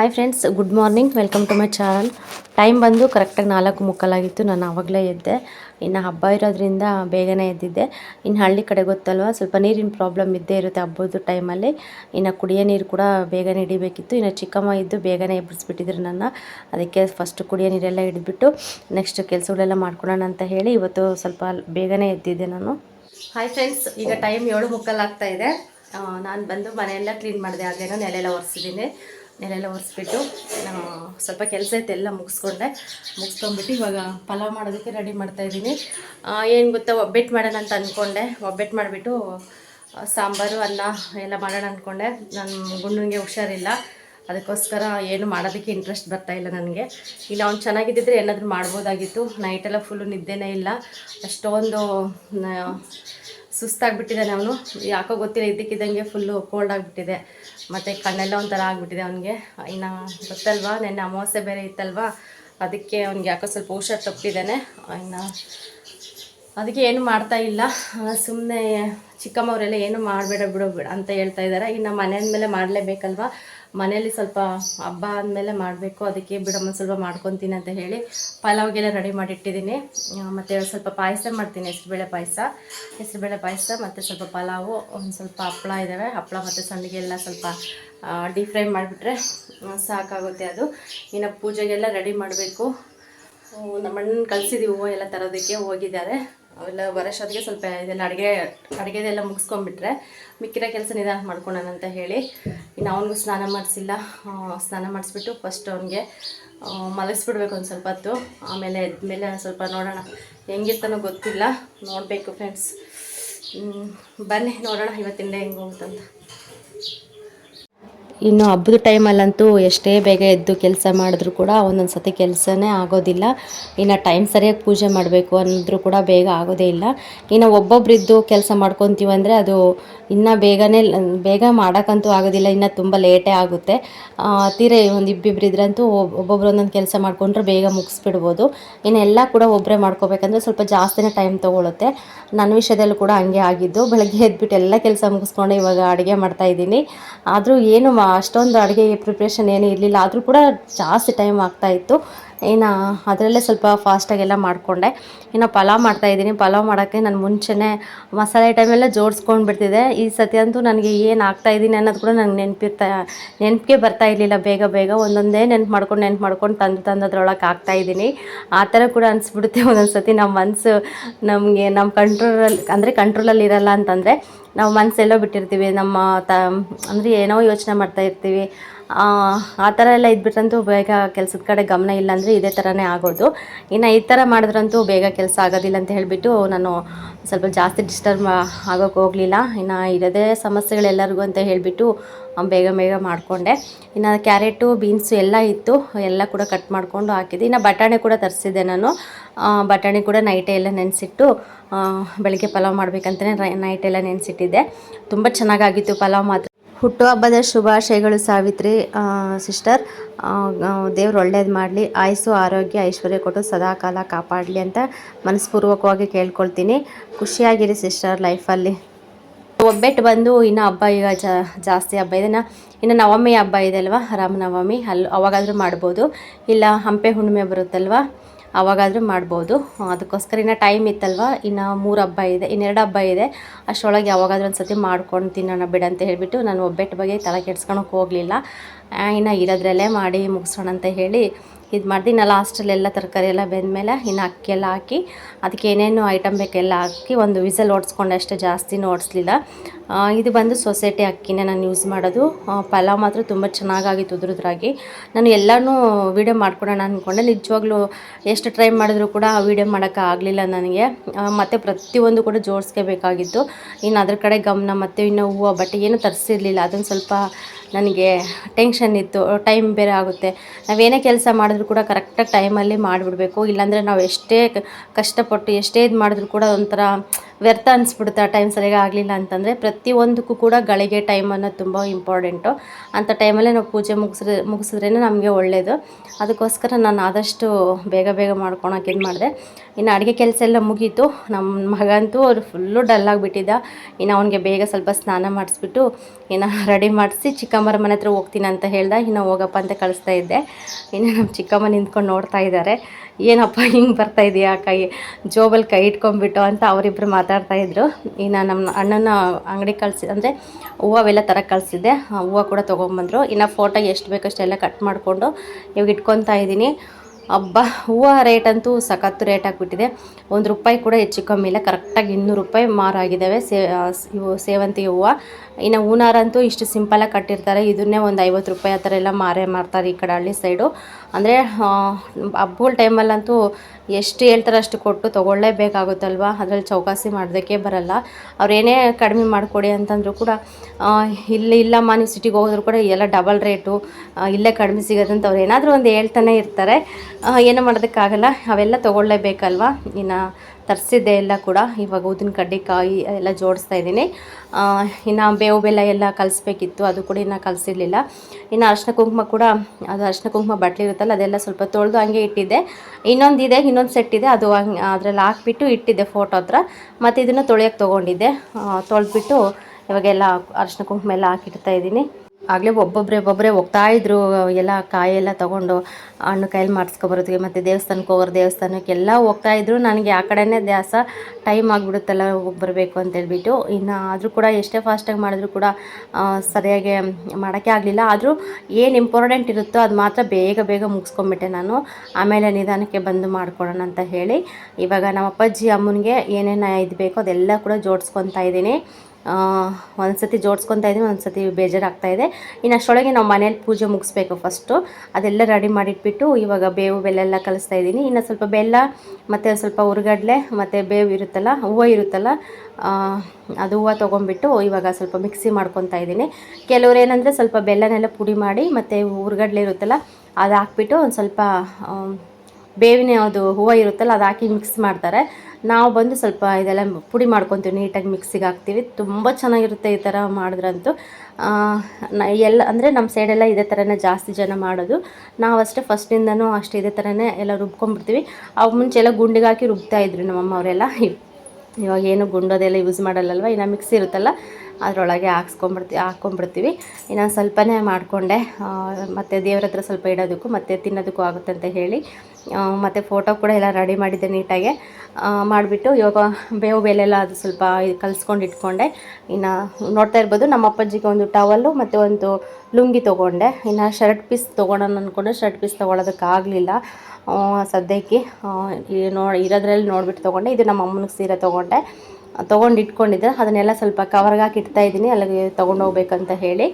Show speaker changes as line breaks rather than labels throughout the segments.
Hi friends good morning welcome to my channel time ಬಂದು ಕರೆಕ್ಟಾಗಿ ನಾಲ್ಕು ಮುಕ್ಕಾಲಾಗಿತ್ತು. ನಾನು ಆವಾಗಲೇ ಎದ್ದೆ. ಇನ್ನು ಹಬ್ಬ ಇರೋದ್ರಿಂದ ಬೇಗನೆ ಎದ್ದಿದ್ದೆ. ಇನ್ನು ಹಳ್ಳಿ ಕಡೆ ಗೊತ್ತಲ್ವ ಸ್ವಲ್ಪ ನೀರಿನ ಪ್ರಾಬ್ಲಮ್ ಇದ್ದೇ ಇರುತ್ತೆ ಹಬ್ಬದ ಟೈಮಲ್ಲಿ ಇನ್ನು ಕುಡಿಯೋ ನೀರು ಕೂಡ ಬೇಗನೆ ಹಿಡಿಬೇಕಿತ್ತು. ಇನ್ನು ಚಿಕ್ಕಮ್ಮ ಇದ್ದು ಬೇಗನೆ ಎಬ್ಬಿಸ್ಬಿಟ್ಟಿದ್ರು ನನ್ನ. ಅದಕ್ಕೆ ಫಸ್ಟ್ ಕುಡಿಯೋ ನೀರೆಲ್ಲ ಹಿಡಿದ್ಬಿಟ್ಟು ನೆಕ್ಸ್ಟ್ ಕೆಲಸಗಳೆಲ್ಲ ಮಾಡ್ಕೊಳ್ಳೋಣ ಅಂತ ಹೇಳಿ ಇವತ್ತು ಸ್ವಲ್ಪ ಬೇಗನೆ ಎದ್ದಿದ್ದೆ ನಾನು. ಹಾಯ್ ಫ್ರೆಂಡ್ಸ್ ಈಗ ಟೈಮ್ ಏಳು ಮುಕ್ಕಾಲಾಗ್ತಾ ಇದೆ. ನಾನು ಬಂದು ಮನೆಯೆಲ್ಲ ಕ್ಲೀನ್ ಮಾಡಿದೆ. ಹಾಗೇನೋ ನೆಲೆಲ್ಲ ಒರೆಸಿದ್ದೀನಿ ನೆಲೆಲ್ಲ ಒರೆಸ್ಬಿಟ್ಟು ಸ್ವಲ್ಪ ಕೆಲಸ ಇತ್ತು ಎಲ್ಲ ಮುಗಿಸ್ಕೊಂಡೆ. ಮುಗಿಸ್ಕೊಂಡ್ಬಿಟ್ಟು ಇವಾಗ ಪಲಾವ್ ಮಾಡೋದಕ್ಕೆ ರೆಡಿ ಮಾಡ್ತಾಯಿದ್ದೀನಿ ಏನು ಗೊತ್ತಾ ಒಬ್ಬಟ್ಟು ಮಾಡೋಣ ಅಂತ ಅಂದ್ಕೊಂಡೆ ಒಬ್ಬೆಟ್ಟು ಮಾಡಿಬಿಟ್ಟು ಸಾಂಬಾರು, ಅನ್ನ ಎಲ್ಲ ಮಾಡೋಣ ಅಂದ್ಕೊಂಡೆ ನನ್ನ ಗುಂಡನಿಗೆ ಹುಷಾರಿಲ್ಲ. ಅದಕ್ಕೋಸ್ಕರ ಏನು ಮಾಡೋದಕ್ಕೆ ಇಂಟ್ರೆಸ್ಟ್ ಬರ್ತಾ ಇಲ್ಲ ನನಗೆ. ಇಲ್ಲ, ಅವ್ನು ಚೆನ್ನಾಗಿದ್ದಿದ್ರೆ ಏನಾದರೂ ಮಾಡ್ಬೋದಾಗಿತ್ತು. ನೈಟೆಲ್ಲ ಫುಲ್ಲು ನಿದ್ದೆನೇ ಇಲ್ಲ. ಅಷ್ಟೊಂದು ಸುಸ್ತಾಗ್ಬಿಟ್ಟಿದ್ದಾನೆ ಅವನು. ಯಾಕೋ ಗೊತ್ತಿಲ್ಲ, ಇದ್ದಕ್ಕಿದ್ದಂಗೆ ಫುಲ್ಲು ಕೋಲ್ಡ್ ಆಗಿಬಿಟ್ಟಿದೆ. ಮತ್ತು ಕಣ್ಣೆಲ್ಲ ಒಂಥರ ಆಗಿಬಿಟ್ಟಿದೆ ಅವನಿಗೆ. ಇನ್ನು ಗೊತ್ತಲ್ವಾ, ನೆನ್ನೆ ಅಮಾವಾಸ್ಯೆ ಬೇರೆ ಇತ್ತಲ್ವಾ? ಅದಕ್ಕೆ ಅವ್ನಿಗೆ ಯಾಕೋ ಸ್ವಲ್ಪ ಹುಷಾರು ತಪ್ಪಿದ್ದಾನೆ. ಇನ್ನು ಅದಕ್ಕೆ ಏನು ಮಾಡ್ತಾ ಇಲ್ಲ. ಸುಮ್ಮನೆ ಚಿಕ್ಕಮ್ಮವರೆಲ್ಲ ಏನು ಮಾಡಬೇಡ ಬಿಡೋ ಬಿಡ ಅಂತ ಹೇಳ್ತಾ ಇದ್ದಾರೆ. ಇನ್ನು ಮನೆಯ ಮೇಲೆ ಮಾಡಲೇಬೇಕಲ್ವ? ಮನೆಯಲ್ಲಿ ಸ್ವಲ್ಪ ಹಬ್ಬ ಆದಮೇಲೆ ಮಾಡಬೇಕು, ಅದಕ್ಕೆ ಬಿಡಮ್ಮ ಸ್ವಲ್ಪ ಮಾಡ್ಕೊತೀನಿ ಅಂತ ಹೇಳಿ ಪಲಾವ್ಗೆಲ್ಲ ರೆಡಿ ಮಾಡಿಟ್ಟಿದ್ದೀನಿ. ಮತ್ತು ಸ್ವಲ್ಪ ಪಾಯಸ ಮಾಡ್ತೀನಿ, ಹೆಸರುಬೇಳೆ ಪಾಯಸ. ಹೆಸರುಬೇಳೆ ಪಾಯಸ ಮತ್ತು ಸ್ವಲ್ಪ ಪಲಾವು, ಒಂದು ಸ್ವಲ್ಪ ಹಪ್ಪಳ ಇದ್ದಾವೆ ಹಪ್ಪಳ ಮತ್ತು ಸಂಡಿಗೆ ಎಲ್ಲ ಸ್ವಲ್ಪ ಡೀಪ್ ಫ್ರೈ ಮಾಡಿಬಿಟ್ರೆ ಸಾಕಾಗುತ್ತೆ ಅದು. ಇನ್ನು ಪೂಜೆಗೆಲ್ಲ ರೆಡಿ ಮಾಡಬೇಕು. ನಮ್ಮ ಅಣ್ಣನ ಕಳಿಸಿದ್ದೀವಿ ಹೂವು ಎಲ್ಲ ತರೋದಕ್ಕೆ, ಹೋಗಿದ್ದಾರೆ. ಅವೆಲ್ಲ ಬರೋಷ್ಟೊತ್ತಿಗೆ ಸ್ವಲ್ಪ ಇದೆಲ್ಲ ಅಡುಗೆ, ಅಡುಗೆದೆಲ್ಲ ಮುಗಿಸ್ಕೊಂಡ್ಬಿಟ್ರೆ ಮಿಕ್ಕಿರೋ ಕೆಲಸ ನಿಧಾನ ಮಾಡ್ಕೊಳ್ಳೋಣ ಅಂತ ಹೇಳಿ. ಇನ್ನು ಅವನಿಗೂ ಸ್ನಾನ ಮಾಡಿಸಿಲ್ಲ. ಸ್ನಾನ ಮಾಡಿಸ್ಬಿಟ್ಟು ಫಸ್ಟ್ ಅವನಿಗೆ ಮಲಗಿಸ್ಬಿಡ್ಬೇಕು ಒಂದು ಸ್ವಲ್ಪ ಹೊತ್ತು. ಆಮೇಲೆ ಎದ್ಮೇಲೆ ಸ್ವಲ್ಪ ನೋಡೋಣ. ಹೆಂಗಿರ್ತಾನೋ ಗೊತ್ತಿಲ್ಲ. ನೋಡಬೇಕು ಫ್ರೆಂಡ್ಸ್ ಬನ್ನಿ ನೋಡೋಣ ಇವತ್ತಿಂದ ಹೆಂಗೆ ಹೋಗುತ್ತಂತ ಇನ್ನು ಹಬ್ಬದ ಟೈಮಲ್ಲಂತೂ ಎಷ್ಟೇ ಬೇಗ ಎದ್ದು ಕೆಲಸ ಮಾಡಿದ್ರು ಕೂಡ ಒಂದೊಂದು ಸತಿ ಕೆಲಸನೇ ಆಗೋದಿಲ್ಲ. ಇನ್ನು ಟೈಮ್ ಸರಿಯಾಗಿ ಪೂಜೆ ಮಾಡಬೇಕು ಅಂದರೂ ಕೂಡ ಬೇಗ ಆಗೋದೇ ಇಲ್ಲ. ಇನ್ನು ಒಬ್ಬೊಬ್ರಿದ್ದು ಕೆಲಸ ಮಾಡ್ಕೊತೀವಿ ಅಂದರೆ ಅದು ಇನ್ನೂ ಬೇಗನೆ, ಬೇಗ ಮಾಡೋಕ್ಕಂತೂ ಆಗೋದಿಲ್ಲ, ಇನ್ನು ತುಂಬ ಲೇಟೇ ಆಗುತ್ತೆ. ತೀರ ಒಂದು ಒಬ್- ಒಬ್ಬೊಬ್ರು ಒಂದೊಂದು ಕೆಲಸ ಮಾಡಿಕೊಂಡ್ರೆ ಬೇಗ ಮುಗಿಸ್ಬಿಡ್ಬೋದು. ಇನ್ನು ಎಲ್ಲ ಕೂಡ ಒಬ್ಬರೇ ಮಾಡ್ಕೋಬೇಕಂದ್ರೆ ಸ್ವಲ್ಪ ಜಾಸ್ತಿನೇ ಟೈಮ್ ತೊಗೊಳುತ್ತೆ. ನನ್ನ ವಿಷಯದಲ್ಲೂ ಕೂಡ ಹಂಗೆ ಆಗಿದ್ದು. ಬೆಳಗ್ಗೆ ಎದ್ಬಿಟ್ಟು ಎಲ್ಲ ಕೆಲಸ ಮುಗಿಸ್ಕೊಂಡು ಇವಾಗ ಅಡುಗೆ ಮಾಡ್ತಾ ಇದ್ದೀನಿ. ಆದರೂ ಏನು ಮಾ ಅಷ್ಟೊಂದು ಅಡುಗೆ ಪ್ರಿಪ್ರೇಷನ್ ಏನೂ ಇರಲಿಲ್ಲ. ಆದರೂ ಕೂಡ ಜಾಸ್ತಿ ಟೈಮ್ ಆಗ್ತಾಯಿತ್ತು ಇನ್ನು ಅದರಲ್ಲೇ ಸ್ವಲ್ಪ ಫಾಸ್ಟಾಗೆಲ್ಲ ಮಾಡಿಕೊಂಡೆ. ಇನ್ನು ಪಲಾವ್ ಮಾಡ್ತಾಯಿದ್ದೀನಿ ಪಲಾವ್ ಮಾಡೋಕ್ಕೆ ನಾನು ಮುಂಚೆನೇ ಮಸಾಲೆ ಐಟಮೆಲ್ಲ ಜೋಡಿಸ್ಕೊಂಡು ಬಿಡ್ತಿದ್ದೆ. ಈ ಸತಿ ಅಂತೂ ನನಗೆ ಏನು ಆಗ್ತಾಯಿದ್ದೀನಿ ಅನ್ನೋದು ಕೂಡ ನನಗೆ ನೆನಪಿರ್ತಾ, ನೆನಪಿಗೆ ಬರ್ತಾ ಇರಲಿಲ್ಲ. ಬೇಗ ಬೇಗ ಒಂದೊಂದೇ ನೆನ್ಪು ಮಾಡ್ಕೊಂಡು ನೆನ್ಪು ಮಾಡ್ಕೊಂಡು ತಂದು ತಂದದ್ರೊಳಗೆ ಹಾಕ್ತಾಯಿದ್ದೀನಿ ಆ ಥರ ಕೂಡ ಅನಿಸ್ಬಿಡುತ್ತೆ ಒಂದೊಂದು ಸತಿ ನಮ್ಮ ಮನಸ್ಸು ನಮಗೆ ನಮ್ಮ ಕಂಟ್ರೋಲಲ್ಲಿ ಅಂದರೆ ಕಂಟ್ರೋಲಲ್ಲಿ ಇರಲ್ಲ ಅಂತಂದರೆ ನಾವು ಮನಸ್ಸೆಲ್ಲೋ ಬಿಟ್ಟಿರ್ತೀವಿ. ನಮ್ಮ ತ, ಅಂದರೆ ಏನೋ ಯೋಚನೆ ಮಾಡ್ತಾ ಇರ್ತೀವಿ. ಆ ಥರ ಎಲ್ಲ ಇದ್ಬಿಟ್ರಂತೂ ಬೇಗ ಕೆಲಸದ ಕಡೆ ಗಮನ ಇಲ್ಲ ಅಂದರೆ ಇದೇ ಥರನೇ ಆಗೋದು. ಇನ್ನು ಈ ಥರ ಮಾಡಿದ್ರಂತೂ ಬೇಗ ಕೆಲಸ ಆಗೋದಿಲ್ಲ ಅಂತ ಹೇಳಿಬಿಟ್ಟು ನಾನು ಸ್ವಲ್ಪ ಜಾಸ್ತಿ ಡಿಸ್ಟರ್ಬ್ ಆಗೋಕ್ಕೆ ಹೋಗಲಿಲ್ಲ. ಇನ್ನು ಇರೋದೇ ಸಮಸ್ಯೆಗಳೆಲ್ಲರಿಗೂ ಅಂತ ಹೇಳಿಬಿಟ್ಟು ಬೇಗ ಬೇಗ ಮಾಡಿಕೊಂಡೆ. ಇನ್ನು ಕ್ಯಾರೆಟು, ಬೀನ್ಸು ಎಲ್ಲ ಇತ್ತು. ಎಲ್ಲ ಕೂಡ ಕಟ್ ಮಾಡಿಕೊಂಡು ಹಾಕಿದ್ದೆ. ಇನ್ನು ಬಟಾಣಿ ಕೂಡ ತರಿಸಿದ್ದೆ ನಾನು. ಬಟಾಣಿ ಕೂಡ ನೈಟೇ ಎಲ್ಲ ನೆನೆಸಿಟ್ಟು ಬೆಳಗ್ಗೆ ಪಲಾವ್ ಮಾಡಬೇಕಂತಲೇ ನೈಟೆಲ್ಲ ನೆನೆಸಿಟ್ಟಿದ್ದೆ. ತುಂಬ ಚೆನ್ನಾಗಾಗಿತ್ತು ಪಲಾವ್ ಮಾತ್ರ. ಹುಟ್ಟುಹಬ್ಬದ ಶುಭಾಶಯಗಳು ಸಾವಿತ್ರಿ ಸಿಸ್ಟರ್ ದೇವ್ರು ಒಳ್ಳೇದು ಮಾಡಲಿ, ಆಯಸ್ಸು, ಆರೋಗ್ಯ, ಐಶ್ವರ್ಯ ಕೊಟ್ಟು ಸದಾಕಾಲ ಕಾಪಾಡಲಿ ಅಂತ ಮನಸ್ಪೂರ್ವಕವಾಗಿ ಕೇಳ್ಕೊಳ್ತೀನಿ. ಖುಷಿಯಾಗಿರಿ ಸಿಸ್ಟರ್ ಲೈಫಲ್ಲಿ ಒಬ್ಬೆಟ್ಟು ಬಂದು ಇನ್ನು ಹಬ್ಬ ಈಗ ಜಾಸ್ತಿ ಹಬ್ಬ ಇದೆ. ನಾ ಇನ್ನು ನವಮಿ ಹಬ್ಬ ಇದೆ ಅಲ್ವಾ? ರಾಮನವಮಿ. ಅಲ್ಲಿ ಅವಾಗಾದರೂ ಮಾಡ್ಬೋದು. ಇಲ್ಲ, ಹಂಪೆ ಹುಣ್ಣಿಮೆ ಬರುತ್ತಲ್ವ? ಅವಾಗಾದರೂ ಮಾಡ್ಬೋದು. ಅದಕ್ಕೋಸ್ಕರ ಇನ್ನು ಟೈಮ್ ಇತ್ತಲ್ವ? ಇನ್ನು ಮೂರು ಹಬ್ಬ ಇದೆ ಇನ್ನೆರಡು ಹಬ್ಬ ಇದೆ. ಅಷ್ಟರೊಳಗೆ ಯಾವಾಗಾದರೂ ಒಂದು ಸತಿ ಮಾಡ್ಕೊಂಡು ತಿನ್ನೋಣ ಬಿಡ ಅಂತ ಹೇಳಿಬಿಟ್ಟು ನಾನು ಒಬ್ಬೆಟ್ಟು ಬಗ್ಗೆ ತಲೆ ಕೆಡ್ಸ್ಕೊಳಕ್ಕೆ ಹೋಗಲಿಲ್ಲ. ಇನ್ನು ಇರೋದ್ರಲ್ಲೇ ಮಾಡಿ ಮುಗಿಸೋಣ ಅಂತ ಹೇಳಿ ಇದು ಮಾಡ್ತೀನಿ. ಲಾಸ್ಟಲ್ಲಿ ಎಲ್ಲ ತರಕಾರಿ ಎಲ್ಲ ಬೆಂದಮೇಲೆ ಇನ್ನು ಅಕ್ಕಿ ಎಲ್ಲ ಹಾಕಿ ಅದಕ್ಕೆ ಏನೇನು ಐಟಮ್ ಬೇಕೆಲ್ಲ ಹಾಕಿ ಒಂದು ವಿಸಲ್ ಓಡಿಸ್ಕೊಂಡೆ. ಅಷ್ಟೇ ಜಾಸ್ತಿನೂ ಓಡಿಸ್ಲಿಲ್ಲ. ಇದು ಬಂದು ಸೊಸೈಟಿ ಅಕ್ಕಿನೇ ನಾನು ಯೂಸ್ ಮಾಡೋದು. ಪಲಾವ್ ಮಾತ್ರ ತುಂಬ ಚೆನ್ನಾಗಾಗಿತ್ತು ಉದ್ರದ್ರಾಗಿ. ನಾನು ಎಲ್ಲನೂ ವೀಡಿಯೋ ಮಾಡ್ಕೊಡೋಣ ಅಂದ್ಕೊಂಡೆ ನಿಜವಾಗ್ಲೂ ಎಷ್ಟು ಟ್ರೈ ಮಾಡಿದ್ರು ಕೂಡ ಆ ವೀಡಿಯೋ ಮಾಡೋಕ್ಕೆ ಆಗಲಿಲ್ಲ ನನಗೆ. ಮತ್ತು ಪ್ರತಿಯೊಂದು ಕೂಡ ಜೋಡಿಸ್ಕೋಬೇಕಾಗಿತ್ತು ಇನ್ನು ಅದ್ರ ಕಡೆ ಗಮನ, ಮತ್ತು ಇನ್ನು ಹೂವು, ಬಟ್ಟೆ ಏನೂ ತರಿಸಿರಲಿಲ್ಲ. ಅದನ್ನು ಸ್ವಲ್ಪ ನನಗೆ ಟೆನ್ಷನ್ ಇತ್ತು, ಟೈಮ್ ಬೇರೆ ಆಗುತ್ತೆ. ನಾವೇನೇ ಕೆಲಸ ಮಾಡಿದ್ರು ಕೂಡ ಕರೆಕ್ಟಾಗಿ ಟೈಮಲ್ಲಿ ಮಾಡಿಬಿಡ್ಬೇಕು. ಇಲ್ಲಾಂದರೆ ನಾವು ಎಷ್ಟೇ ಕಷ್ಟಪಟ್ಟು ಎಷ್ಟೇ ಇದು ಮಾಡಿದ್ರು ಕೂಡ ಒಂಥರ ವ್ಯರ್ಥ ಅನಿಸ್ಬಿಡುತ್ತೆ ಆ ಟೈಮ್ ಸರಿಯಾಗಿ ಆಗಲಿಲ್ಲ ಅಂತಂದರೆ ಪ್ರತಿಯೊಂದಕ್ಕೂ ಕೂಡ ಗಳಿಗೆ ಟೈಮ್ ಅನ್ನೋದು ತುಂಬ ಇಂಪಾರ್ಟೆಂಟು ಅಂಥ ಟೈಮಲ್ಲೇ ನಾವು ಪೂಜೆ ಮುಗಿಸಿದ್ರೆ ಮುಗಿಸಿದ್ರೇ ನಮಗೆ ಒಳ್ಳೆಯದು ಅದಕ್ಕೋಸ್ಕರ ನಾನು ಆದಷ್ಟು ಬೇಗ ಬೇಗ ಮಾಡ್ಕೊಳಕ್ಕೆ ಇದು ಮಾಡಿದೆ. ಇನ್ನು ಅಡುಗೆ ಕೆಲಸ ಎಲ್ಲ ಮುಗೀತು. ನಮ್ಮ ಮಗಂತೂ ಅವ್ರು ಫುಲ್ಲು ಡಲ್ಲಾಗಿಬಿಟ್ಟಿದ್ದ ಇನ್ನು ಅವನಿಗೆ ಬೇಗ ಸ್ವಲ್ಪ ಸ್ನಾನ ಮಾಡಿಸ್ಬಿಟ್ಟು ಇನ್ನು ರೆಡಿ ಮಾಡಿಸಿ ಚಿಕ್ಕಮ್ಮರ ಮನೆ ಹತ್ರ ಹೋಗ್ತೀನಿ ಅಂತ ಹೇಳ್ದೆ. ಇನ್ನು ಹೋಗಪ್ಪ ಅಂತ ಕಳಿಸ್ತಾ ಇದ್ದೆ. ಇನ್ನು ನಮ್ಮ ಚಿಕ್ಕಮ್ಮ ನಿಂತ್ಕೊಂಡು ನೋಡ್ತಾ ಇದ್ದಾರೆ ಏನಪ್ಪ, ಹಿಂಗೆ ಬರ್ತಾ ಇದೆಯಾ ಕೈ ಜೋಬಲ್ಲಿ ಕೈ ಇಟ್ಕೊಂಡ್ಬಿಟ್ಟು ಅಂತ ಅವರಿಬ್ಬರು ಮಾತಾಡ್ತಾಯಿದ್ರು ಇನ್ನು ನಮ್ಮ ಅಣ್ಣನ ಅಂಗಡಿ ಕಳಿಸಿ, ಅಂದರೆ ಹೂವು ಅವೆಲ್ಲ ತರ ಕಳಿಸಿದ್ದೆ. ಹೂವು ಕೂಡ ತೊಗೊಂಬಂದರು. ಇನ್ನು ಫೋಟೋ ಎಷ್ಟು ಬೇಕಷ್ಟೆಲ್ಲ ಕಟ್ ಮಾಡಿಕೊಂಡು ಇವಾಗ ಇಟ್ಕೊತಾ ಇದ್ದೀನಿ ಹಬ್ಬ ಹೂವು ರೇಟ್ ಅಂತೂ ಸಖತ್ತು ರೇಟ್ ಆಗಿಬಿಟ್ಟಿದೆ. ಒಂದು ರೂಪಾಯಿ ಕೂಡ ಹೆಚ್ಚು ಕಮ್ಮಿ ಇಲ್ಲ. ಕರೆಕ್ಟಾಗಿ ಇನ್ನೂರು ರೂಪಾಯಿ ಮಾರಾಗಿದ್ದಾವೆ ಸೇ ಇವು ಸೇವಂತಿಗೆ ಹೂವು. ಇನ್ನು ಹೂನಾರ ಅಂತೂ ಇಷ್ಟು ಸಿಂಪಲಾಗಿ ಕಟ್ಟಿರ್ತಾರೆ. ಇದನ್ನೇ ಒಂದು ಐವತ್ತು ರೂಪಾಯಿ ಆ ಥರ ಎಲ್ಲ ಮಾರೇ ಮಾಡ್ತಾರೆ ಈ ಕಡೆ ಹಳ್ಳಿ ಸೈಡು ಅಂದರೆ ಹಬ್ಬಗಳ ಟೈಮಲ್ಲಂತೂ ಎಷ್ಟು ಹೇಳ್ತಾರೆ ಅಷ್ಟು ಕೊಟ್ಟು ತೊಗೊಳ್ಳೇಬೇಕಾಗುತ್ತಲ್ವ? ಅದ್ರಲ್ಲಿ ಚೌಕಾಸಿ ಮಾಡೋದಕ್ಕೆ ಬರಲ್ಲ. ಅವ್ರೇನೇ ಕಡಿಮೆ ಮಾಡಿಕೊಡಿ ಅಂತಂದರೂ ಕೂಡ ಇಲ್ಲಿ ಇಲ್ಲಮ್ಮ, ನೀವು ಸಿಟಿಗೆ ಹೋದ್ರು ಕೂಡ ಎಲ್ಲ ಡಬಲ್ ರೇಟು ಇಲ್ಲೇ ಕಡಿಮೆ ಸಿಗೋದು ಅಂತ ಅವ್ರು ಏನಾದರೂ ಒಂದು ಹೇಳ್ತಾನೆ ಇರ್ತಾರೆ. ಏನೂ ಮಾಡೋದಕ್ಕಾಗಲ್ಲ. ಅವೆಲ್ಲ ತೊಗೊಳ್ಳೇಬೇಕಲ್ವ? ಇನ್ನು ತರಿಸಿದ್ದೆ ಎಲ್ಲ ಕೂಡ ಇವಾಗ ಊದಿನ ಕಡ್ಡಿ ಕಾಯಿ ಎಲ್ಲ ಜೋಡಿಸ್ತಾ ಇದ್ದೀನಿ. ಇನ್ನು ಬೇವು ಬೆಲ್ಲ ಎಲ್ಲ ಕಲಿಸ್ಬೇಕಿತ್ತು, ಅದು ಕೂಡ ಇನ್ನು ಕಲಿಸಿರ್ಲಿಲ್ಲ. ಇನ್ನು ಅರ್ಶಿನ ಕುಂಕುಮ ಕೂಡ, ಅದು ಅರ್ಶಿನ ಕುಂಕುಮ ಬಟ್ಲಿ ಇರುತ್ತಲ್ಲ, ಅದೆಲ್ಲ ಸ್ವಲ್ಪ ತೊಳೆದು ಹಂಗೆ ಇಟ್ಟಿದ್ದೆ. ಇನ್ನೊಂದಿದೆ ಇನ್ನೊಂದು ಸೆಟ್ ಇದೆ, ಅದು ಹಂಗೆ ಅದ್ರಲ್ಲಿ ಹಾಕ್ಬಿಟ್ಟು ಇಟ್ಟಿದ್ದೆ ಫೋಟೋ ಹತ್ರ. ಮತ್ತು ಇದನ್ನು ತೊಳೆಯೋಕ್ಕೆ ತೊಗೊಂಡಿದ್ದೆ. ತೊಳೆದ್ಬಿಟ್ಟು ಇವಾಗೆಲ್ಲ ಅರ್ಶಿನ ಕುಂಕುಮ ಎಲ್ಲ ಹಾಕಿಡ್ತಾ ಇದ್ದೀನಿ. ಆಗಲೇ ಒಬ್ಬೊಬ್ಬರೇ ಒಬ್ಬೊಬ್ಬರೇ ಹೋಗ್ತಾ ಇದ್ರು, ಎಲ್ಲ ಕಾಯಿ ಎಲ್ಲ ತೊಗೊಂಡು ಹಣ್ಣು ಕೈಯಲ್ಲಿ ಮಾಡಿಸ್ಕೊಬರೋದಕ್ಕೆ ಮತ್ತು ದೇವಸ್ಥಾನಕ್ಕೆ ಹೋಗೋರು ದೇವಸ್ಥಾನಕ್ಕೆಲ್ಲ ಹೋಗ್ತಾ ಇದ್ರು. ನನಗೆ ಆ ಕಡೆಯೇ ದ್ಯಾಸ ಟೈಮ್ ಆಗಿಬಿಡುತ್ತಲ್ಲ, ಹೋಗಿ ಬರಬೇಕು ಅಂತ ಹೇಳ್ಬಿಟ್ಟು. ಇನ್ನು ಆದರೂ ಕೂಡ ಎಷ್ಟೇ ಫಾಸ್ಟಾಗಿ ಮಾಡಿದ್ರು ಕೂಡ ಸರಿಯಾಗಿ ಮಾಡೋಕ್ಕೆ ಆಗಲಿಲ್ಲ. ಆದರೂ ಏನು ಇಂಪಾರ್ಟೆಂಟ್ ಇರುತ್ತೋ ಅದು ಮಾತ್ರ ಬೇಗ ಬೇಗ ಮುಗಿಸ್ಕೊಂಬಿಟ್ಟೆ ನಾನು. ಆಮೇಲೆ ನಿಧಾನಕ್ಕೆ ಬಂದು ಮಾಡ್ಕೊಳ್ಳೋಣ ಅಂತ ಹೇಳಿ. ಇವಾಗ ನಮ್ಮ ಅಪ್ಪಾಜಿ ಅಮ್ಮನಿಗೆ ಏನೇನು ಇದು ಬೇಕೋ ಅದೆಲ್ಲ ಕೂಡ ಜೋಡಿಸ್ಕೊತಾ ಇದ್ದೀನಿ. ಒಂದು ಜೋಡಿಸ್ಕೊತಾ ಇದ್ದೀನಿ ಒಂದು ಸತಿ ಬೇಜಾರಾಗ್ತಾ ಇದೆ ಇನ್ನು ಅಷ್ಟೊಳಗೆ ನಾವು ಮನೇಲಿ ಪೂಜೆ ಮುಗಿಸ್ಬೇಕು ಫಸ್ಟು ಅದೆಲ್ಲ ರೆಡಿ ಮಾಡಿಟ್ಬಿಟ್ಟು ಇವಾಗ ಬೇವು ಬೆಲ್ಲ ಎಲ್ಲ ಕಲಿಸ್ತಾ ಇದ್ದೀನಿ. ಇನ್ನು ಸ್ವಲ್ಪ ಬೆಲ್ಲ ಮತ್ತು ಸ್ವಲ್ಪ ಹುರ್ಗಡ್ಲೆ ಮತ್ತು ಬೇವು ಇರುತ್ತಲ್ಲ, ಹೂವು ಇರುತ್ತಲ್ಲ ಅದು ಹೂವು ತೊಗೊಂಬಿಟ್ಟು ಇವಾಗ ಸ್ವಲ್ಪ ಮಿಕ್ಸಿ ಮಾಡ್ಕೊತಾ ಇದ್ದೀನಿ. ಕೆಲವ್ರು ಏನಂದರೆ ಸ್ವಲ್ಪ ಬೆಲ್ಲನೆಲ್ಲ ಪುಡಿ ಮಾಡಿ ಮತ್ತು ಹುರ್ಗಡ್ಲೆ ಇರುತ್ತಲ್ಲ ಅದು ಹಾಕ್ಬಿಟ್ಟು ಒಂದು ಸ್ವಲ್ಪ ಬೇವಿನ ಅದು ಹೂವು ಇರುತ್ತಲ್ಲ, ಅದು ಹಾಕಿ ಮಿಕ್ಸ್ ಮಾಡ್ತಾರೆ. ನಾವು ಬಂದು ಸ್ವಲ್ಪ ಇದೆಲ್ಲ ಪುಡಿ ಮಾಡ್ಕೊತೀವಿ, ನೀಟಾಗಿ ಮಿಕ್ಸಿಗೆ ಹಾಕ್ತೀವಿ. ತುಂಬ ಚೆನ್ನಾಗಿರುತ್ತೆ ಈ ಥರ ಮಾಡಿದ್ರಂತೂ. ಎಲ್ಲ, ಅಂದರೆ ನಮ್ಮ ಸೈಡೆಲ್ಲ ಇದೇ ಥರನೇ ಜಾಸ್ತಿ ಜನ ಮಾಡೋದು. ನಾವು ಅಷ್ಟೇ ಫಸ್ಟಿಂದನೂ ಅಷ್ಟೇ ಇದೇ ಥರನೇ ಎಲ್ಲ ರುಬ್ಕೊಂಡ್ಬಿಡ್ತೀವಿ. ಅವಾಗ ಮುಂಚೆ ಎಲ್ಲ ಗುಂಡಿಗೆ ಹಾಕಿ ರುಬ್ತಾ ಇದ್ರು ನಮ್ಮಮ್ಮ ಅವರೆಲ್ಲ ಇವಾಗ ಏನು ಗುಂಡೋದೆಲ್ಲ ಯೂಸ್ ಮಾಡಲ್ಲಲ್ವ? ಇನ್ನು ಮಿಕ್ಸಿ ಇರುತ್ತಲ್ಲ, ಅದರೊಳಗೆ ಹಾಕ್ಸ್ಕೊಂಬಿಡ್ತೀವಿ ಹಾಕ್ಕೊಂಬಿಡ್ತೀವಿ ಇನ್ನೊಂದು ಸ್ವಲ್ಪನೇ ಮಾಡಿಕೊಂಡೆ. ಮತ್ತು ದೇವ್ರ ಹತ್ರ ಸ್ವಲ್ಪ ಇಡೋದಕ್ಕೂ, ಮತ್ತು ತಿನ್ನೋದಕ್ಕೂ ಆಗುತ್ತೆ ಅಂತ ಹೇಳಿ ಮತ್ತು ಫೋಟೋ ಕೂಡ ಎಲ್ಲ ರೆಡಿ ಮಾಡಿದ್ದೆ ನೀಟಾಗೆ. ಮಾಡಿಬಿಟ್ಟು ಇವಾಗ ಬೇವು ಬೇಲೆಲ್ಲ ಅದು ಸ್ವಲ್ಪ ಕಲಿಸ್ಕೊಂಡು ಇಟ್ಕೊಂಡೆ. ಇನ್ನು ನೋಡ್ತಾ ಇರ್ಬೋದು, ನಮ್ಮ ಅಪ್ಪಾಜಿಗೆ ಒಂದು ಟವಲ್ಲು ಮತ್ತು ಒಂದು ಲುಂಗಿ ತೊಗೊಂಡೆ. ಇನ್ನು ಶರ್ಟ್ ಪೀಸ್ ತೊಗೊಳೋಣ ಅಂದ್ಕೊಂಡು ಶರ್ಟ್ ಪೀಸ್ ತೊಗೊಳೋದಕ್ಕಾಗಲಿಲ್ಲ. ಸದ್ಯಕ್ಕೆ ನೋಡಿ, ಇರೋದ್ರಲ್ಲಿ ನೋಡಿಬಿಟ್ಟು ತೊಗೊಂಡೆ. ಇದು ನಮ್ಮ ಅಮ್ಮನಿಗೆ ಸೀರೆ ತೊಗೊಂಡೆ. ತೊಗೊಂಡು ಇಟ್ಕೊಂಡಿದ್ದೆ. ಅದನ್ನೆಲ್ಲ ಸ್ವಲ್ಪ ಕವರ್ಗೆ ಹಾಕಿ ಇಡ್ತಾ ಇದ್ದೀನಿ. ಅಲ್ಲಿಗೆ ತೊಗೊಂಡು ಹೋಗ್ಬೇಕಂತ ಹೇಳಿ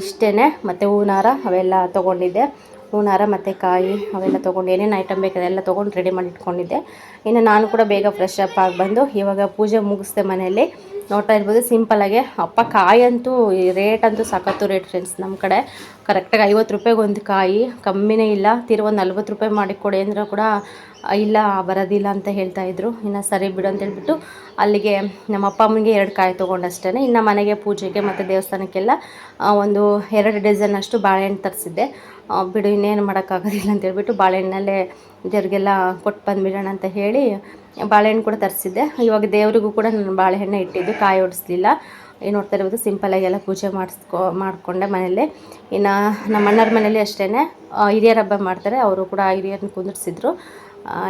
ಇಷ್ಟೇ ಮತ್ತು ಹೂನಾರ ಅವೆಲ್ಲ ತೊಗೊಂಡಿದ್ದೆ. ಹೂನಾರ ಮತ್ತು ಕಾಯಿ ಅವೆಲ್ಲ ತೊಗೊಂಡು ಏನೇನು ಐಟಮ್ ಬೇಕು ಅದೆಲ್ಲ ತೊಗೊಂಡು ರೆಡಿ ಮಾಡಿ ಇಟ್ಕೊಂಡಿದ್ದೆ. ಇನ್ನು ನಾನು ಕೂಡ ಬೇಗ ಫ್ರೆಶ್ ಅಪ್ ಆಗಿ ಬಂದು ಇವಾಗ ಪೂಜೆ ಮುಗಿಸ್ದೆ ಮನೆಯಲ್ಲಿ. ನೋಡ್ತಾ ಇರ್ಬೋದು. ಸಿಂಪಲಾಗೆ ಅಪ್ಪ ಕಾಯಿ ಅಂತೂ ರೇಟ್ ಅಂತೂ ಸಾಕತ್ತು ರೇಟ್ ಫ್ರೆಂಡ್ಸ್ ನಮ್ಮ ಕಡೆ. ಕರೆಕ್ಟಾಗಿ ಐವತ್ತು ರೂಪಾಯಿಗೆ ಒಂದು ಕಾಯಿ. ಕಮ್ಮಿನೇ ಇಲ್ಲ. ತಿರು ಒಂದು ನಲ್ವತ್ತು ರೂಪಾಯಿ ಮಾಡಿ ಕೊಡಿ ಅಂದರೂ ಕೂಡ ಇಲ್ಲ, ಬರೋದಿಲ್ಲ ಅಂತ ಹೇಳ್ತಾ ಇದ್ರು. ಇನ್ನು ಸರಿ ಬಿಡು ಅಂತ ಹೇಳ್ಬಿಟ್ಟು ಅಲ್ಲಿಗೆ ನಮ್ಮ ಅಪ್ಪ ಅಮ್ಮನಿಗೆ ಎರಡು ಕಾಯಿ ತೊಗೊಂಡಷ್ಟೇ ಇನ್ನು ಮನೆಗೆ ಪೂಜೆಗೆ ಮತ್ತು ದೇವಸ್ಥಾನಕ್ಕೆಲ್ಲ ಒಂದು ಎರಡು ಡಜನ್ ಅಷ್ಟು ಬಾಳೆಹಣ್ಣು ತರಿಸಿದ್ದೆ. ಬಿಡು, ಇನ್ನೇನು ಮಾಡೋಕ್ಕಾಗೋದಿಲ್ಲ ಅಂತ ಹೇಳ್ಬಿಟ್ಟು ಬಾಳೆಹಣ್ಣಲ್ಲೇ ದೇವ್ರಿಗೆಲ್ಲ ಕೊಟ್ಟು ಬಂದುಬಿಡೋಣ ಅಂತ ಹೇಳಿ ಬಾಳೆಹಣ್ಣು ಕೂಡ ತರಿಸಿದ್ದೆ. ಇವಾಗ ದೇವರಿಗೂ ಕೂಡ ನಾನು ಬಾಳೆಹಣ್ಣೆ ಇಟ್ಟಿದ್ದು, ಕಾಯಿ ಓಡಿಸ್ಲಿಲ್ಲ ಏನು ನೋಡ್ತಾ ಇರ್ಬೋದು ಸಿಂಪಲಾಗಿ ಎಲ್ಲ ಪೂಜೆ ಮಾಡಿಸ್ಕೊ, ಮಾಡಿಕೊಂಡೆ ಮನೆಯಲ್ಲೇ. ಇನ್ನು ನಮ್ಮ ಅಣ್ಣರ ಮನೇಲಿ ಅಷ್ಟೇ ಹಿರಿಯರ ಹಬ್ಬ ಮಾಡ್ತಾರೆ, ಅವರು ಕೂಡ ಹಿರಿಯರನ್ನ ಕುಂದಿರ್ಸಿದ್ರು.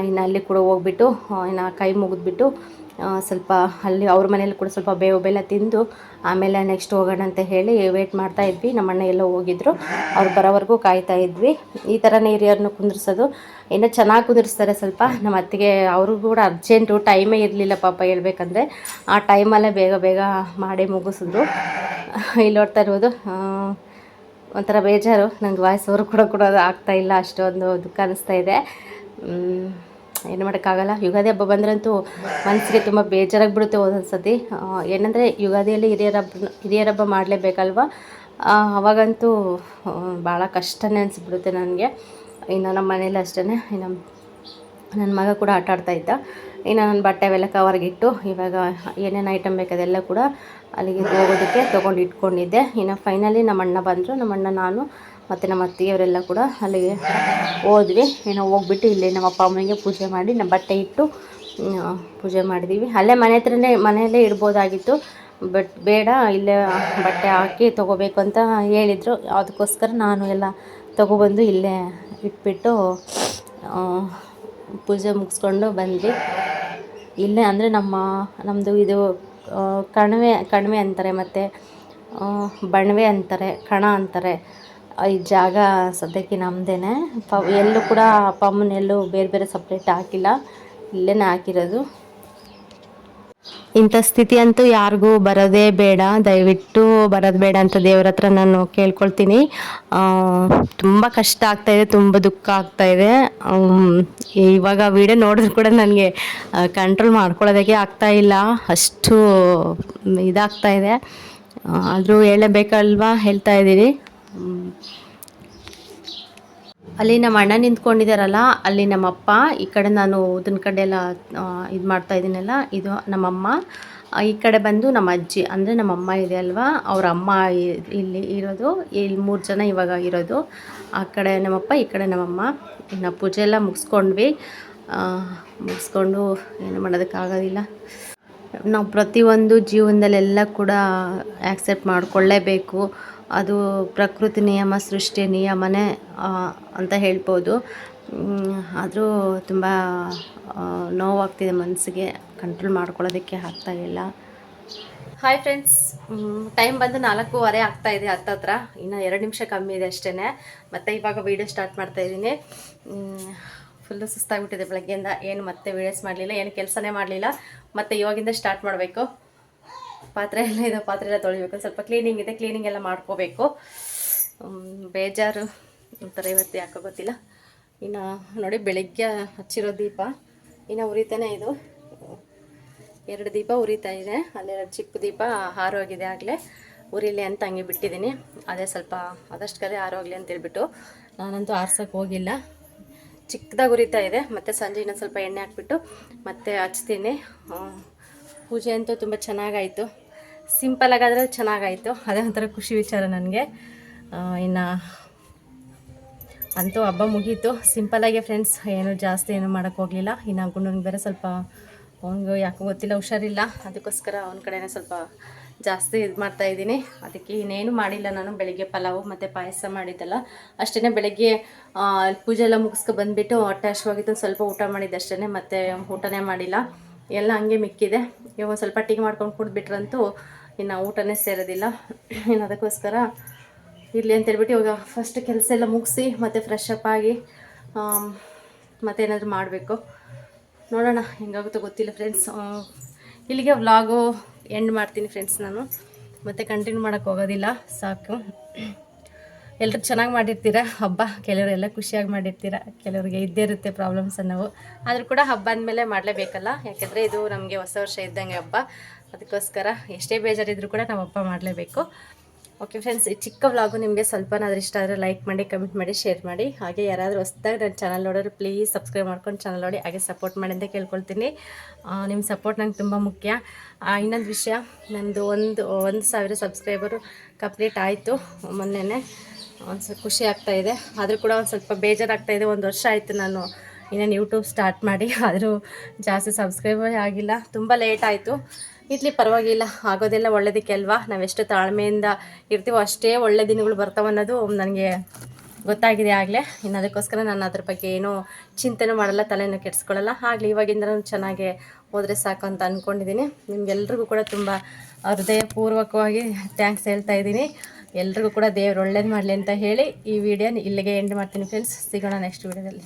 ಇನ್ನು ಅಲ್ಲಿ ಕೂಡ ಹೋಗ್ಬಿಟ್ಟು ಇನ್ನು ಕೈ ಮುಗಿದ್ಬಿಟ್ಟು ಸ್ವಲ್ಪ ಅಲ್ಲಿ ಅವ್ರ ಮನೇಲಿ ಕೂಡ ಸ್ವಲ್ಪ ಬೇವು ಬೆಲ್ಲ ತಿಂದು, ಆಮೇಲೆ ನೆಕ್ಸ್ಟ್ ಹೋಗೋಣ ಅಂತ ಹೇಳಿ ವೇಟ್ ಮಾಡ್ತಾ ಇದ್ವಿ. ನಮ್ಮ ಅಣ್ಣ ಎಲ್ಲ ಹೋಗಿದ್ರು. ಅವ್ರು ಬರೋವರೆಗೂ ಕಾಯ್ತಾ ಇದ್ವಿ. ಈ ಥರನೇ ಹಿರಿಯರನ್ನು ಕುಂದಿರ್ಸೋದು. ಇನ್ನೂ ಚೆನ್ನಾಗಿ ಕುಂದಿರ್ಸ್ತಾರೆ ಸ್ವಲ್ಪ. ನಮ್ಮ ಅತ್ತಿಗೆ, ಅವ್ರಿಗೂ ಕೂಡ ಅರ್ಜೆಂಟು ಟೈಮೇ ಇರಲಿಲ್ಲ ಪಾಪ ಹೇಳ್ಬೇಕಂದ್ರೆ. ಆ ಟೈಮಲ್ಲೇ ಬೇಗ ಬೇಗ ಮಾಡಿ ಮುಗಿಸಿದ್ರು. ಇಲ್ಲಿ ನೋಡ್ತಾ ಇರ್ಬೋದು. ಒಂಥರ ಬೇಜಾರು. ನಂಗೆ ವಾಯ್ಸ್ ಅವರು ಕೂಡ ಕೂಡ ಆಗ್ತಾ ಇಲ್ಲ. ಅಷ್ಟೊಂದು ದುಃಖ ಅನಿಸ್ತಾ ಇದೆ. ಏನು ಮಾಡೋಕ್ಕಾಗಲ್ಲ. ಯುಗಾದಿ ಹಬ್ಬ ಬಂದ್ರಂತೂ ಮನಸ್ಸಿಗೆ ತುಂಬ ಬೇಜಾರಾಗಿಬಿಡುತ್ತೆ ಒಂದೊಂದು ಸತಿ ಏನಂದರೆ ಯುಗಾದಿಯಲ್ಲಿ ಹಿರಿಯರ ಹಬ್ಬ ಹಿರಿಯರ ಹಬ್ಬ ಮಾಡಲೇಬೇಕಲ್ವ? ಅವಾಗಂತೂ ಭಾಳ ಕಷ್ಟನೇ ಅನಿಸ್ಬಿಡುತ್ತೆ ನನಗೆ. ಇನ್ನು ನಮ್ಮ ಮನೇಲಿ ಅಷ್ಟೇ ಇನ್ನು ನನ್ನ ಮಗ ಕೂಡ ಆಟ ಆಡ್ತಾ ಇದ್ದ. ಇನ್ನು ನನ್ನ ಬಟ್ಟೆ ಅವೆಲ್ಲ ಕವರ್ಗಿಟ್ಟು ಇವಾಗ ಏನೇನು ಐಟಮ್ ಬೇಕಾದೆಲ್ಲ ಕೂಡ ಅಲ್ಲಿಗೆ ಹೋಗೋದಕ್ಕೆ ತೊಗೊಂಡು ಇಟ್ಕೊಂಡಿದ್ದೆ. ಇನ್ನು ಫೈನಲಿ ನಮ್ಮ ಅಣ್ಣ ಬಂದರು. ನಮ್ಮ ಅಣ್ಣ ನಾನು ಮತ್ತು ನಮ್ಮ ಅತ್ತಿಗೆಯವರೆಲ್ಲ ಕೂಡ ಅಲ್ಲಿಗೆ ಹೋದ್ವಿ. ಏನೋ ಹೋಗ್ಬಿಟ್ಟು ಇಲ್ಲಿ ನಮ್ಮ ಅಪ್ಪ ಅಮ್ಮನಿಗೆ ಪೂಜೆ ಮಾಡಿ ನಮ್ಮ ಬಟ್ಟೆ ಇಟ್ಟು ಪೂಜೆ ಮಾಡಿದ್ದೀವಿ ಅಲ್ಲೇ ಮನೆ ಹತ್ರನೇ, ಮನೆಯಲ್ಲೇ ಇಡ್ಬೋದಾಗಿತ್ತು. ಬಟ್ ಬೇಡ, ಇಲ್ಲೇ ಬಟ್ಟೆ ಹಾಕಿ ತೊಗೋಬೇಕು ಅಂತ ಹೇಳಿದರು. ಅದಕ್ಕೋಸ್ಕರ ನಾನು ಎಲ್ಲ ತೊಗೊಬಂದು ಇಲ್ಲೇ ಇಟ್ಬಿಟ್ಟು ಪೂಜೆ ಮುಗಿಸ್ಕೊಂಡು ಬಂದ್ವಿ. ಇಲ್ಲೇ ಅಂದರೆ ನಮ್ಮ ನಮ್ಮದು ಇದು ಕಣಿವೆ ಕಣಿವೆ ಅಂತಾರೆ ಮತ್ತು ಬಣವೆ ಅಂತಾರೆ, ಕಣ ಅಂತಾರೆ. ಈ ಜಾಗ ಸದ್ಯಕ್ಕೆ ನಮ್ಮದೇ ಪ, ಎಲ್ಲೂ ಕೂಡ ಅಪ್ಪ ಅಮ್ಮನ ಎಲ್ಲೂ ಬೇರೆ ಬೇರೆ ಸಪ್ರೇಟ್ ಹಾಕಿಲ್ಲ. ಇಲ್ಲೇ ಹಾಕಿರೋದು. ಇಂಥ ಸ್ಥಿತಿ ಅಂತೂ ಯಾರಿಗೂ ಬರೋದೇ ಬೇಡ. ದಯವಿಟ್ಟು ಬರೋದು ಬೇಡ ಅಂತ ದೇವ್ರ ಹತ್ರ ನಾನು ಕೇಳ್ಕೊಳ್ತೀನಿ. ತುಂಬ ಕಷ್ಟ ಆಗ್ತಾ ಇದೆ, ತುಂಬ ದುಃಖ ಆಗ್ತಾಯಿದೆ ಇವಾಗ ವಿಡಿಯೋ ನೋಡಿದ್ರು ಕೂಡ ನನಗೆ ಕಂಟ್ರೋಲ್ ಮಾಡ್ಕೊಳ್ಳೋದಕ್ಕೆ ಆಗ್ತಾ ಇಲ್ಲ. ಅಷ್ಟು ಇದಾಗ್ತಾ ಇದೆ. ಆದರೂ ಹೇಳಬೇಕಲ್ವಾ ಹೇಳ್ತಾ ಇದ್ದೀವಿ ಹ್ಮ್. ಅಲ್ಲಿ ನಮ್ಮ ಅಣ್ಣ ನಿಂತ್ಕೊಂಡಿದ್ದಾರಲ್ಲ ಅಲ್ಲಿ ನಮ್ಮಪ್ಪ ಈ ಕಡೆ ನಾನು ಉದ್ದಿನ ಕಡೆ ಎಲ್ಲ ಇದು ಮಾಡ್ತಾ ಇದ್ದೀನಲ್ಲ ಇದು ನಮ್ಮಮ್ಮ ಈ ಕಡೆ ಬಂದು ನಮ್ಮ ಅಜ್ಜಿ, ಅಂದರೆ ನಮ್ಮಮ್ಮ ಇದೆ ಅಲ್ವಾ, ಅವ್ರ ಅಮ್ಮ ಇಲ್ಲಿ ಇರೋದು, ಇಲ್ಲಿ ಮೂರು ಜನ ಇವಾಗ ಇರೋದು. ಆ ಕಡೆ ನಮ್ಮಪ್ಪ ಈ ಕಡೆ ನಮ್ಮಮ್ಮ ಇನ್ನು ಪೂಜೆ ಎಲ್ಲ ಮುಗಿಸ್ಕೊಂಡ್ವಿ. ಮುಗಿಸ್ಕೊಂಡು ಏನು ಮಾಡೋದಕ್ಕಾಗೋದಿಲ್ಲ ನಾವು ಪ್ರತಿಯೊಂದು ಜೀವನದಲ್ಲೆಲ್ಲ ಕೂಡ ಆ್ಯಕ್ಸೆಪ್ಟ್ ಮಾಡಿಕೊಳ್ಳೇಬೇಕು. ಅದು ಪ್ರಕೃತಿ ನಿಯಮ, ಸೃಷ್ಟಿ ನಿಯಮನೇ ಅಂತ ಹೇಳ್ಬೋದು. ಆದರೂ ತುಂಬ ನೋವಾಗ್ತಿದೆ ಮನಸ್ಸಿಗೆ ಕಂಟ್ರೋಲ್ ಮಾಡ್ಕೊಳ್ಳೋದಕ್ಕೆ ಆಗ್ತಾ ಇಲ್ಲ. ಹಾಯ್ ಫ್ರೆಂಡ್ಸ್ ಟೈಮ್ ಬಂದು ನಾಲ್ಕೂವರೆ ಆಗ್ತಾ ಇದೆ ಹತ್ತತ್ರ. ಇನ್ನು ಎರಡು ನಿಮಿಷ ಕಮ್ಮಿ ಇದೆ ಅಷ್ಟೇ ಮತ್ತು ಇವಾಗ ವೀಡಿಯೋ ಸ್ಟಾರ್ಟ್ ಮಾಡ್ತಾ ಇದ್ದೀನಿ. ಫುಲ್ಲು ಸುಸ್ತಾಗ್ಬಿಟ್ಟಿದೆ ಬೆಳಗ್ಗೆಯಿಂದ. ಏನು ಮತ್ತೆ ವೀಡಿಯೋಸ್ ಮಾಡಲಿಲ್ಲ, ಏನು ಕೆಲಸನೇ ಮಾಡಲಿಲ್ಲ. ಮತ್ತು ಇವಾಗಿಂದ ಸ್ಟಾರ್ಟ್ ಮಾಡಬೇಕು. ಪಾತ್ರೆ ಎಲ್ಲ ಇದೆ, ಪಾತ್ರೆ ಎಲ್ಲ ತೊಳಿಬೇಕು. ಸ್ವಲ್ಪ ಕ್ಲೀನಿಂಗ್ ಇದೆ ಕ್ಲೀನಿಂಗ್ ಎಲ್ಲ ಮಾಡ್ಕೋಬೇಕು. ಬೇಜಾರು ಒಂಥರ ಇವತ್ತು ಯಾಕೋ ಗೊತ್ತಿಲ್ಲ. ಇನ್ನು ನೋಡಿ ಬೆಳಗ್ಗೆ ಹಚ್ಚಿರೋ ದೀಪ, ಇನ್ನು ಉರಿತಾನೆ ಇದು. ಎರಡು ದೀಪ ಉರಿತಾ ಇದೆ ಅಲ್ಲೆರಡು ಚಿಕ್ಕ ದೀಪ ಹಾರೋಗಿದೆ ಆಗಲೇ. ಉರಿಲಿ ಅಂತ ಹಂಗೆ ಬಿಟ್ಟಿದ್ದೀನಿ. ಅದೇ ಸ್ವಲ್ಪ ಆದಷ್ಟು ಹಾರೋಗ್ಲಿ ಅಂತ ಹೇಳ್ಬಿಟ್ಟು ನಾನಂತೂ ಆರ್ಸೋಕ್ಕೆ ಹೋಗಿಲ್ಲ. ಚಿಕ್ಕದಾಗಿ ಉರಿತಾ ಇದೆ, ಮತ್ತು ಸಂಜೆ ಇನ್ನೊಂದು ಸ್ವಲ್ಪ ಎಣ್ಣೆ ಹಾಕ್ಬಿಟ್ಟು ಮತ್ತೆ ಹಚ್ತೀನಿ. ಪೂಜೆ ಅಂತೂ ತುಂಬ ಚೆನ್ನಾಗಾಯಿತು. ಸಿಂಪಲಾಗಾದರೆ ಚೆನ್ನಾಗಾಯಿತು. ಅದೇ ಒಂಥರ ಖುಷಿ ವಿಚಾರ ನನಗೆ. ಇನ್ನು ಅಂತೂ ಹಬ್ಬ ಮುಗೀತು. ಸಿಂಪಲಾಗೆ ಫ್ರೆಂಡ್ಸ್ ಏನು ಜಾಸ್ತಿ ಏನು ಮಾಡೋಕ್ಕೆ ಹೋಗಲಿಲ್ಲ. ಇನ್ನು ಗುಂಡನಿಗೆ ಬೇರೆ ಸ್ವಲ್ಪ ಅವನಿಗೆ ಯಾಕೋ ಗೊತ್ತಿಲ್ಲ, ಹುಷಾರಿಲ್ಲ. ಅದಕ್ಕೋಸ್ಕರ ಅವನ ಕಡೆನೇ ಸ್ವಲ್ಪ ಜಾಸ್ತಿ ಇದು ಮಾಡ್ತಾ ಇದ್ದೀನಿ. ಅದಕ್ಕೆ ಇನ್ನೇನು ಮಾಡಿಲ್ಲ ನಾನು. ಬೆಳಿಗ್ಗೆ ಪಲಾವು ಮತ್ತು ಪಾಯಸ ಮಾಡಿದ್ದಲ್ಲ. ಅಷ್ಟೇ ಬೆಳಗ್ಗೆ ಪೂಜೆ ಎಲ್ಲ ಮುಗಿಸ್ಕೊ ಬಂದುಬಿಟ್ಟು ಹೊಟ್ಟೆ ಹಶ್ವಾಗಿತ್ತು ಸ್ವಲ್ಪ ಊಟ ಮಾಡಿದ್ದೆ ಅಷ್ಟೇ ಮತ್ತು ಊಟನೇ ಮಾಡಿಲ್ಲ. ಎಲ್ಲ ಹಂಗೆ ಮಿಕ್ಕಿದೆ. ಇವಾಗ ಒಂದು ಸ್ವಲ್ಪ ಟೀ ಮಾಡ್ಕೊಂಡು ಕುಡಿದ್ಬಿಟ್ರಂತೂ ಇನ್ನು ಊಟನೇ ಸೇರೋದಿಲ್ಲ. ಇನ್ನು ಅದಕ್ಕೋಸ್ಕರ ಇರಲಿ ಅಂತೇಳ್ಬಿಟ್ಟು ಇವಾಗ ಫಸ್ಟ್ ಕೆಲಸ ಎಲ್ಲ ಮುಗಿಸಿ, ಮತ್ತು ಫ್ರೆಶ್ ಅಪ್ ಆಗಿ ಮತ್ತೆ ಮತ್ತೇನಾದರೂ ಮಾಡಬೇಕು. ನೋಡೋಣ, ಹೆಂಗಾಗುತ್ತೋ ಗೊತ್ತಿಲ್ಲ ಫ್ರೆಂಡ್ಸ್ ಇಲ್ಲಿಗೆ ವ್ಲಾಗು ಎಂಡ್ ಮಾಡ್ತೀನಿ ಫ್ರೆಂಡ್ಸ್ ನಾನು. ಮತ್ತೆ ಕಂಟಿನ್ಯೂ ಮಾಡೋಕ್ಕೆ ಹೋಗೋದಿಲ್ಲ, ಸಾಕು. ಎಲ್ಲರೂ ಚೆನ್ನಾಗಿ ಮಾಡಿರ್ತೀರ? ಹಬ್ಬ, ಕೆಲವರೆಲ್ಲ ಖುಷಿಯಾಗಿ ಮಾಡಿರ್ತೀರ? ಕೆಲವರಿಗೆ ಇದ್ದೇ ಇರುತ್ತೆ ಪ್ರಾಬ್ಲಮ್ಸ್ ಅನ್ನೋವು. ಆದರೂ ಕೂಡ ಹಬ್ಬ ಅಂದಮೇಲೆ ಮಾಡಲೇಬೇಕಲ್ಲ? ಯಾಕೆಂದರೆ ಇದು ನಮಗೆ ಹೊಸ ವರ್ಷ ಇದ್ದಂಗೆ ಹಬ್ಬ. ಅದಕ್ಕೋಸ್ಕರ ಎಷ್ಟೇ ಬೇಜಾರಿದ್ರು ಕೂಡ ನಾವು ಹಬ್ಬ ಮಾಡಲೇಬೇಕು. ಓಕೆ ಫ್ರೆಂಡ್ಸ್ ಈ ಚಿಕ್ಕ ವ್ಲಾಗು ನಿಮಗೆ ಸ್ವಲ್ಪನಾದ್ರೂ ಇಷ್ಟ ಆದರೆ ಲೈಕ್ ಮಾಡಿ ಕಮೆಂಟ್ ಮಾಡಿ ಶೇರ್ ಮಾಡಿ. ಹಾಗೆ ಯಾರಾದರೂ ಹೊಸ್ದಾಗಿ ನನ್ನ ಚಾನಲ್ ನೋಡೋರು ಪ್ಲೀಸ್ ಸಬ್ಸ್ಕ್ರೈಬ್ ಮಾಡ್ಕೊಂಡು ಚಾನಲ್ ನೋಡಿ, ಹಾಗೆ ಸಪೋರ್ಟ್ ಮಾಡಿ ಅಂತ ಕೇಳ್ಕೊಳ್ತೀನಿ. ನಿಮ್ಮ ಸಪೋರ್ಟ್ ನಂಗೆ ತುಂಬ ಮುಖ್ಯ. ಇನ್ನೊಂದು ವಿಷಯ ನನ್ನದು ಒಂದು ಒಂದು ಸಾವಿರ ಸಬ್ಸ್ಕ್ರೈಬರು ಕಂಪ್ಲೀಟ್ ಆಯಿತು ಮೊನ್ನೆನೇ. ಒಂದು ಸ್ವಲ್ಪ ಖುಷಿ ಆಗ್ತಾ ಇದೆ. ಆದರೂ ಕೂಡ ಒಂದು ಸ್ವಲ್ಪ ಬೇಜಾರಾಗ್ತಾ ಇದೆ. ಒಂದು ವರ್ಷ ಆಯಿತು ನಾನು ಇನ್ನೇನು ಯೂಟ್ಯೂಬ್ ಸ್ಟಾರ್ಟ್ ಮಾಡಿ. ಆದರೂ ಜಾಸ್ತಿ ಸಬ್ಸ್ಕ್ರೈಬರ್ ಆಗಿಲ್ಲ. ತುಂಬ ಲೇಟ್ ಆಯಿತು. ಇರಲಿ, ಪರವಾಗಿಲ್ಲ. ಆಗೋದೆಲ್ಲ ಒಳ್ಳೇದಕ್ಕೆ ಅಲ್ವಾ? ನಾವೆಷ್ಟು ತಾಳ್ಮೆಯಿಂದ ಇರ್ತೀವೋ ಅಷ್ಟೇ ಒಳ್ಳೆ ದಿನಗಳು ಬರ್ತಾವೆ ಅನ್ನೋದು ನನಗೆ ಗೊತ್ತಾಗಿದೆ ಆಗಲೇ. ಇನ್ನು ಅದಕ್ಕೋಸ್ಕರ ನಾನು ಅದ್ರ ಬಗ್ಗೆ ಏನೂ ಚಿಂತೆನೂ ಮಾಡಲ್ಲ, ತಲೆನೂ ಕೆಡಿಸ್ಕೊಳ್ಳಲ್ಲ ಆಗಲಿ ಇವಾಗಿಂದ ಚೆನ್ನಾಗೆ ಹೋದರೆ ಸಾಕು ಅಂತ ಅಂದ್ಕೊಂಡಿದ್ದೀನಿ ನಿಮಗೆಲ್ರಿಗೂ ಕೂಡ ತುಂಬ ಹೃದಯಪೂರ್ವಕವಾಗಿ ಥ್ಯಾಂಕ್ಸ್ ಹೇಳ್ತಾ ಇದ್ದೀನಿ. ಎಲ್ರಿಗೂ ಕೂಡ ದೇವ್ರು ಒಳ್ಳೇದು ಮಾಡಲಿ ಅಂತ ಹೇಳಿ ಈ ವಿಡಿಯೋನ ಇಲ್ಲಿಗೆ ಎಂಡ್ ಮಾಡ್ತೀನಿ ಫ್ರೆಂಡ್ಸ್ ಸಿಗೋಣ ನೆಕ್ಸ್ಟ್ ವಿಡಿಯೋದಲ್ಲಿ.